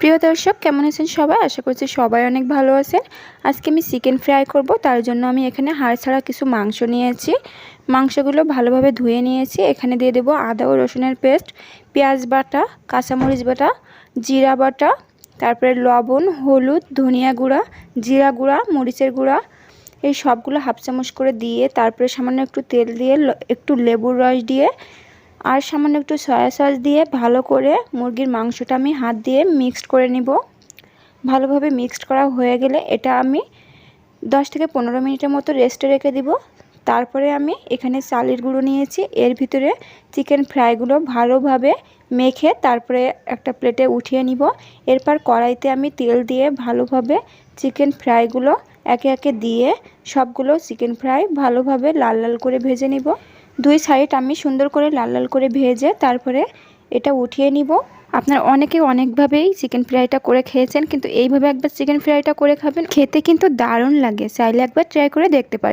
প্রিয় দর্শক, কেমন আছেন সবাই? আশা করছি সবাই অনেক ভালো আছেন। আজকে আমি চিকেন ফ্রাই করব, তার জন্য আমি এখানে হাড় ছাড়া কিছু মাংস নিয়েছি। মাংসগুলো ভালোভাবে ধুয়ে নিয়েছি। এখানে দিয়ে দেবো আদা ও রসুনের পেস্ট, পেঁয়াজ বাটা, কাঁচামরিচ বাটা, জিরা বাটা, তারপরে লবণ, হলুদ, ধনিয়া গুঁড়া, জিরা গুঁড়া, মরিচের গুঁড়া। এই সবগুলো হাফ চামচ করে দিয়ে, তারপরে সামান্য একটু তেল দিয়ে একটু লেবুর রস দিয়ে আর সামান্য একটু সয়া সস দিয়ে ভালো করে মুরগির মাংসটা আমি হাত দিয়ে মিক্সড করে নিব। ভালোভাবে মিক্সড করা হয়ে গেলে এটা আমি দশ থেকে পনেরো মিনিটের মতো রেস্টে রেখে দিব। তারপরে আমি এখানে চালের গুঁড়ো নিয়েছি। এর ভিতরে চিকেন ফ্রাইগুলো ভালোভাবে মেখে তারপরে একটা প্লেটে উঠিয়ে নিব। এরপর কড়াইতে আমি তেল দিয়ে ভালোভাবে চিকেন ফ্রাইগুলো একে একে দিয়ে সবগুলো চিকেন ফ্রাই ভালোভাবে লাল লাল করে ভেজে নিব। দুই সাইড আমি সুন্দর করে লাল লাল করে ভেজে তারপরে এটা উঠিয়ে নিব। আপনারা অনেকে অনেকভাবেই চিকেন ফ্রাইটা করে খেয়েছেন, কিন্তু এইভাবে একবার চিকেন ফ্রাইটা করে খাবেন, খেতে কিন্তু দারুণ লাগে। চাইলে একবার ট্রাই করে দেখতে পারেন।